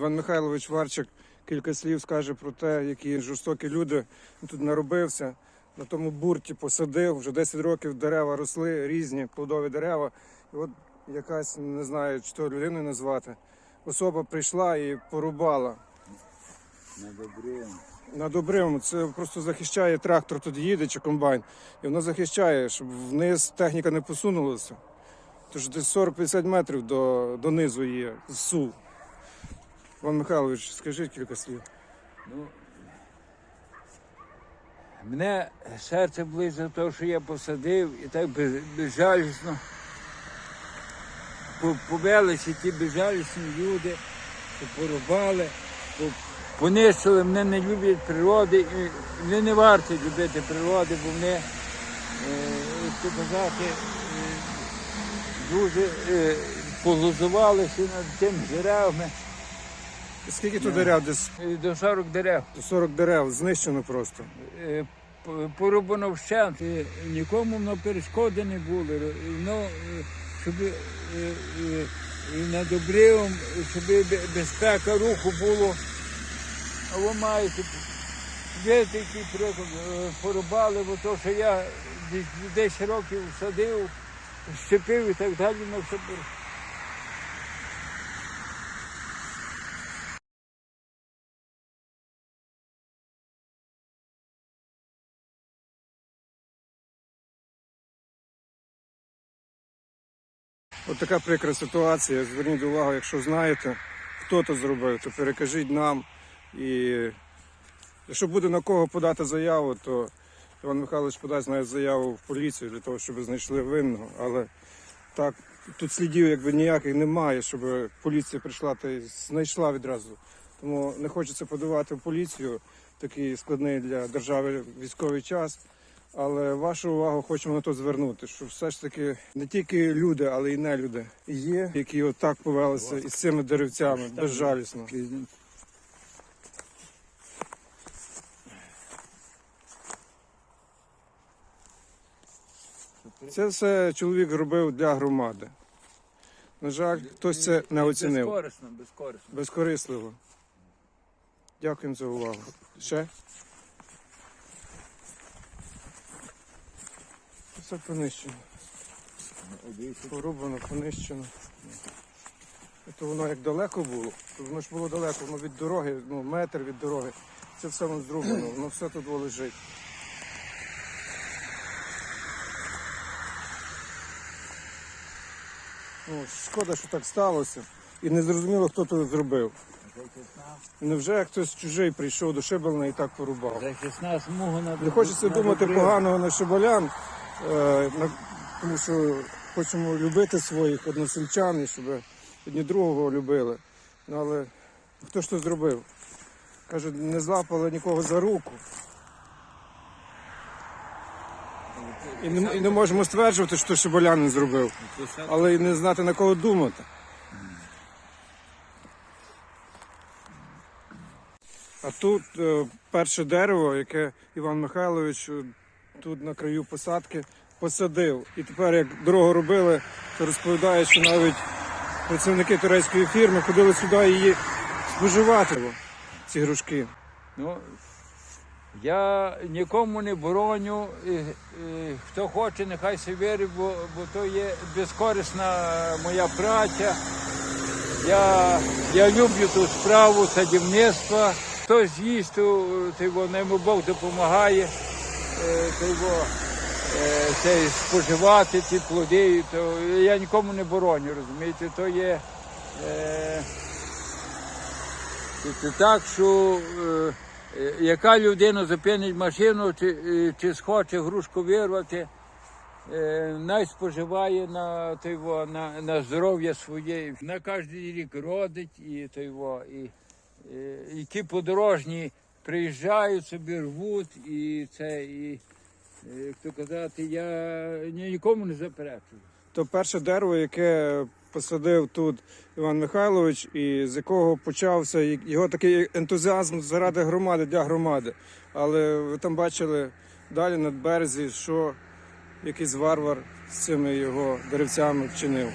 Іван Михайлович Варчик кілька слів скаже про те, які жорстокі люди тут наробився. На тому бурті посадив, вже 10 років дерева росли, різні плодові дерева. І от якась, не знаю, чи то людиною назвати, особа прийшла і порубала. На добре. На добривому це просто захищає трактор, тут їде чи комбайн. І воно захищає, щоб вниз техніка не посунулася. Тож десь 40-50 метрів до, донизу є зсув. Іван Михайлович, скажіть кілька слів. Ну, мене серце болить за те, що я посадив і так безжалісно. По- Побилися ті безжалісні люди, що порубали, понищили, мене не люблять природи, і вони не варті любити природи, бо вони, е, як казати, е, дуже е, поглузувалися над тими деревами. Скільки тут дерев? Десь Е, До 40 дерев. 40 дерев знищено просто. Е, порубано. І Нікому воно перешкоди не було. І Воно, е, щоб е, е, і над обривом, щоб безпека руху було. А ви маєте який приклад, е, порубали, бо то, що я десь 10 років садив, щепив і так далі, на все. От така прикра ситуація. Зверніть увагу, якщо знаєте, хто то зробив, то перекажіть нам. І якщо буде на кого подати заяву, то Іван Михайлович подасть навіть заяву в поліцію для того, щоб знайшли винного. Але так, тут слідів якби ніяких немає, щоб поліція прийшла та знайшла відразу. Тому не хочеться подавати в поліцію такий складний для держави військовий час. Але вашу увагу хочемо на то звернути, що все ж таки не тільки люди, але й не люди є, які отак повелися із цими деревцями безжалісно. Це все чоловік робив для громади. На жаль, хтось це не оцінив. Безкорисно, безкорисно. Безкорисливо. Дякуємо за увагу. Ще? Все понищено. Порубано, понищено. І То воно як далеко було, то воно ж було далеко, воно від дороги, ну, метр від дороги. Це все воно зроблено, воно все тут лежить. Ну, шкода, що так сталося. І не зрозуміло, хто це зробив. Невже хтось чужий прийшов до Шибална і так порубав? Не хочеться думати поганого на Шибалян, на- тому що хочемо любити своїх односельчан, щоб одні другого любили. Ну, але хто ж то зробив? Кажуть, не злапали нікого за руку. І не, і не можемо стверджувати, що Шибалянин зробив, але і не знати на кого думати. А тут е, перше дерево, яке Іван Михайлович е, тут на краю посадки посадив. І тепер, як дорогу робили, то розповідає, що навіть працівники турецької фірми ходили сюди її споживати, ці грушки. Ну, я нікому не бороню. І, і, хто хоче, нехай се вірить, бо, бо то є безкорисна моя праця. Я, я люблю ту справу садівництва. Хтось з'їсть, то, то його, йому Бог допомагає. Е, То його, е, це споживати ці плоди, то я нікому не бороню, розумієте, то є. Е, це так, що е, е, яка людина зупинить машину, чи, чи схоче грушку вирвати, е, най споживає на, той, на, на здоров'я своє. На кожен рік родить і, той, во, і, е, які подорожні приїжджають собі, рвуть, і це, і, е, як то казати, я нікому не заперечую. То перше дерево, яке посадив тут Іван Михайлович, і з якого почався його такий ентузіазм заради громади для громади. Але ви там бачили далі на березі, що якийсь варвар з цими його деревцями вчинив.